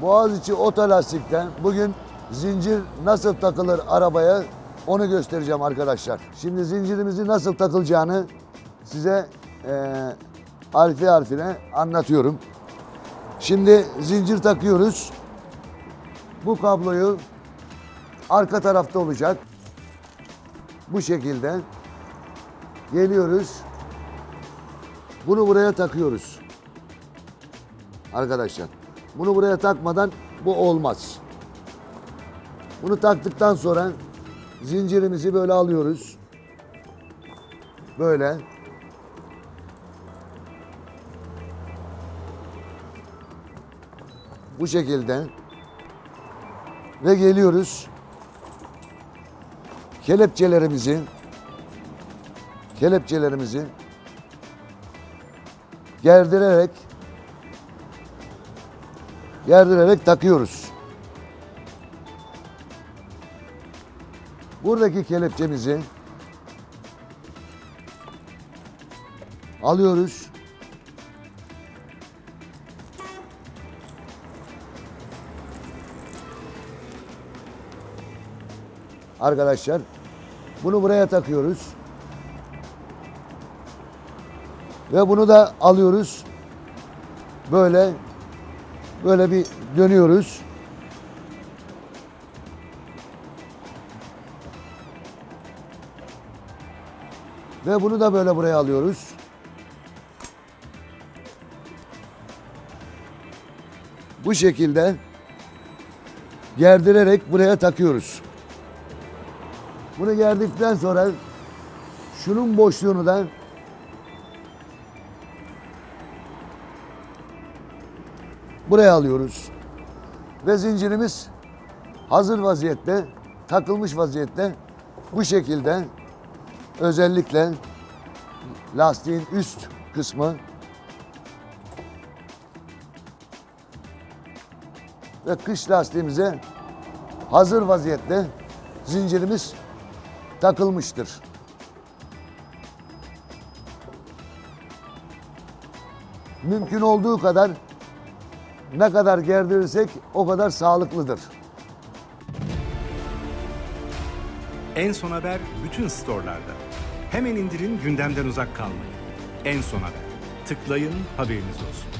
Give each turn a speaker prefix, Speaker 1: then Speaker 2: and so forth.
Speaker 1: Boğaziçi Otolastik'ten bugün zincir nasıl takılır arabaya onu göstereceğim arkadaşlar. Şimdi zincirimizi nasıl takılacağını size eee harfi harfine anlatıyorum. Şimdi zincir takıyoruz. Bu kabloyu arka tarafta olacak. Bu şekilde geliyoruz. Bunu buraya takıyoruz. Arkadaşlar. Bunu buraya takmadan bu olmaz. Bunu taktıktan sonra zincirimizi böyle alıyoruz. Böyle. Bu şekilde. Ve geliyoruz. Kelepçelerimizi kelepçelerimizi gerdirerek gerdirerek takıyoruz. Buradaki kelepçemizi alıyoruz. Arkadaşlar bunu buraya takıyoruz. Ve bunu da alıyoruz. Böyle böyle bir dönüyoruz. Ve bunu da böyle buraya alıyoruz. Bu şekilde gerdirerek buraya takıyoruz. Bunu gerdikten sonra şunun boşluğunu da buraya alıyoruz. Ve zincirimiz hazır vaziyette, takılmış vaziyette bu şekilde özellikle lastiğin üst kısmı ve kış lastiğimize hazır vaziyette zincirimiz takılmıştır. Mümkün olduğu kadar ne kadar gerdirirsek o kadar sağlıklıdır.
Speaker 2: En Son Haber bütün storelarda. Hemen indirin gündemden uzak kalmayın. En Son Haber. Tıklayın haberiniz olsun.